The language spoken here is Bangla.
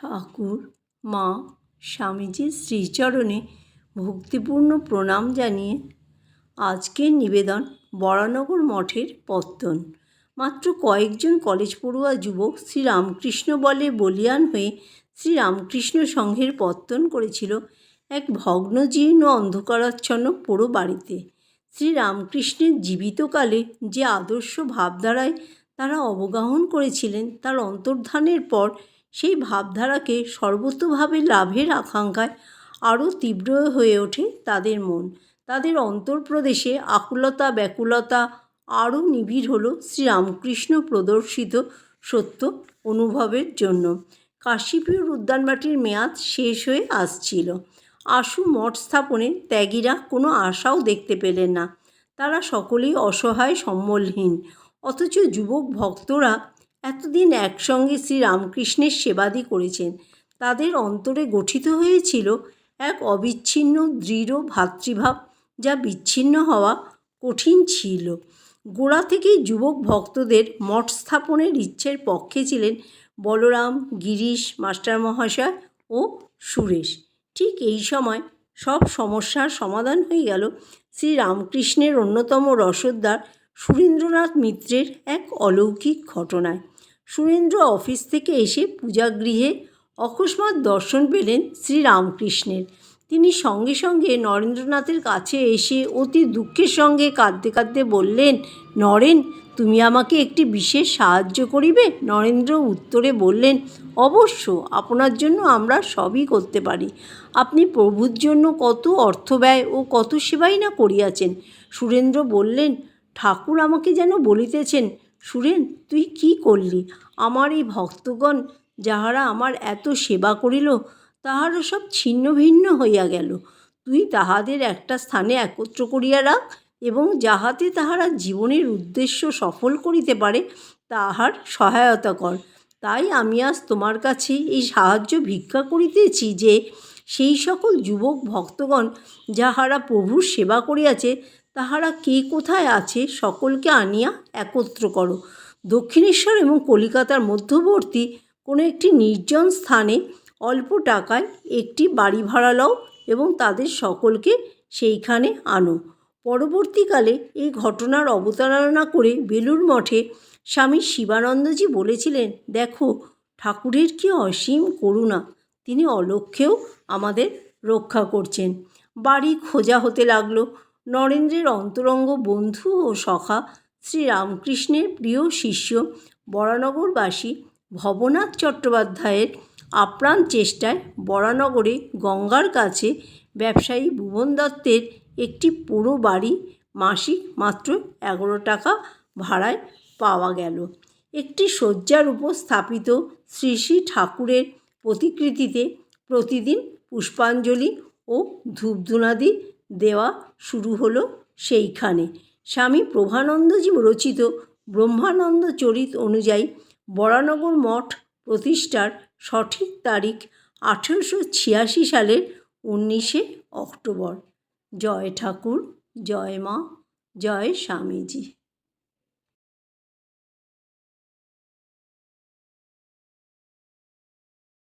ঠাকুর, মা স্বামীজির শ্রীচরণে ভক্তিপূর্ণ প্রণাম জানিয়ে আজকের নিবেদন বরানগর মঠের পত্তন। মাত্র কয়েকজন কলেজ পড়ুয়া যুবক শ্রীরামকৃষ্ণ বলে বলিয়ান হয়ে শ্রীরামকৃষ্ণ সংঘের পত্তন করেছিল এক ভগ্নজীর্ণ অন্ধকারাচ্ছন্ন পোড়ো বাড়িতে। শ্রীরামকৃষ্ণের জীবিতকালে যে আদর্শ ভাবধারায় তারা অবগাহন করেছিলেন, তার অন্তর্ধানের পর সেই ভাবধারাকে সর্বতোভাবে লাভের আকাঙ্ক্ষায় আরও তীব্র হয়ে ওঠে তাদের মন। তাদের অন্তর্প্রদেশে আকুলতা ব্যাকুলতা আরও নিবিড় হল শ্রীরামকৃষ্ণ প্রদর্শিত সত্য অনুভবের জন্য। কাশীপুর উদ্যানবাটির মেয়াদ শেষ হয়ে আসছিল। আশু মঠ স্থাপনে ত্যাগীরা কোনো আশাও দেখতে পেলেন না। তারা সকলেই অসহায় সম্বলহীন। অথচ যুবক ভক্তরা এতদিন একসঙ্গে শ্রীরামকৃষ্ণের সেবাদি করেছেন। তাদের অন্তরে গঠিত হয়েছিল এক অবিচ্ছিন্ন, দৃঢ় ভাতৃভাব যা বিচ্ছিন্ন হওয়া কঠিন ছিল। গোড়া থেকেই যুবক ভক্তদের মঠ স্থাপনের ইচ্ছের পক্ষে ছিলেন বলরাম, গিরিশ, মাস্টারমহাশয় ও সুরেশ। ঠিক এই সময় সব সমস্যার সমাধান হয়ে গেল শ্রীরামকৃষ্ণের অন্যতম রসদদার সুরেন্দ্রনাথ মিত্রের এক অলৌকিক ঘটনায়। সুরেন্দ্র অফিস থেকে এসে পূজাগৃহে অকস্মাৎ দর্শন পেলেন শ্রীরামকৃষ্ণের তিনি সঙ্গে সঙ্গে নরেন্দ্রনাথের কাছে এসে অতি দুঃখের সঙ্গে কাঁদতে কাঁদতে বললেন, নরেন, তুমি আমাকে একটি বিশেষ সাহায্য করিবে? নরেন্দ্র উত্তরে বললেন, অবশ্য, আপনার জন্য আমরা সবই করতে পারি। আপনি প্রভুর জন্য কত অর্থ ব্যয় ও কত সেবাই না করিয়াছেন। সুরেন্দ্র বললেন, ঠাকুর আমাকে যেন বলিতেছেন সুরেন, তুই কি করলি? আমার এই ভক্তগণ যাহারা আমার এত সেবা করিল তাহারা সব ছিন্ন ভিন্ন হইয়া গেল। তুই তাহাদের একটা স্থানে একত্র করিয়া রাখ এবং যাহাতে তাহারা জীবনের উদ্দেশ্য সফল করিতে পারে, তাহার সহায়তা কর। তাই আমি আজ তোমার কাছে এই সাহায্য ভিক্ষা করিতেছি যে, সেই সকল যুবক ভক্তগণ যাহারা প্রভুর সেবা করিয়াছে তাহারা কে কোথায় আছে সকলকে আনিয়া একত্র করো। দক্ষিণেশ্বর এবং কলিকাতার মধ্যবর্তী কোনো একটি নির্জন স্থানে অল্প টাকায় একটি বাড়ি ভাড়া লও এবং তাদের সকলকে সেইখানে আনো। পরবর্তীকালে এই ঘটনার অবতারণা করে বেলুর মঠে স্বামী শিবানন্দজি বলেছিলেন, দেখো, ঠাকুরের কি অসীম করুণা, তিনি অলক্ষ্যেও আমাদের রক্ষা করছেন। বাড়ি খোঁজা হতে লাগল নরেন্দ্রের অন্তরঙ্গ বন্ধু ও সখা শ্রীরামকৃষ্ণের প্রিয় শিষ্য বরানগরবাসী ভবনাথ চট্টোপাধ্যায়ের আপ্রাণ চেষ্টায় বরানগরে গঙ্গার কাছে ব্যবসায়ী ভুবন দত্তের একটি পুরো বাড়ি মাসিক মাত্র এগারো টাকা ভাড়ায় পাওয়া গেল। একটি শয্যার উপর স্থাপিত শ্রী শ্রী ঠাকুরের প্রতিকৃতিতে প্রতিদিন পুষ্পাঞ্জলি ও ধূপধুনাদি দেওয়া শুরু হলো সেইখানে। স্বামী প্রভানন্দজি রচিত ব্রহ্মানন্দ চরিত অনুযায়ী বরানগর মঠ প্রতিষ্ঠার সঠিক তারিখ আঠেরোশো ছিয়াশি সালের উনিশে অক্টোবর। জয় ঠাকুর, জয় মা, জয় স্বামীজি।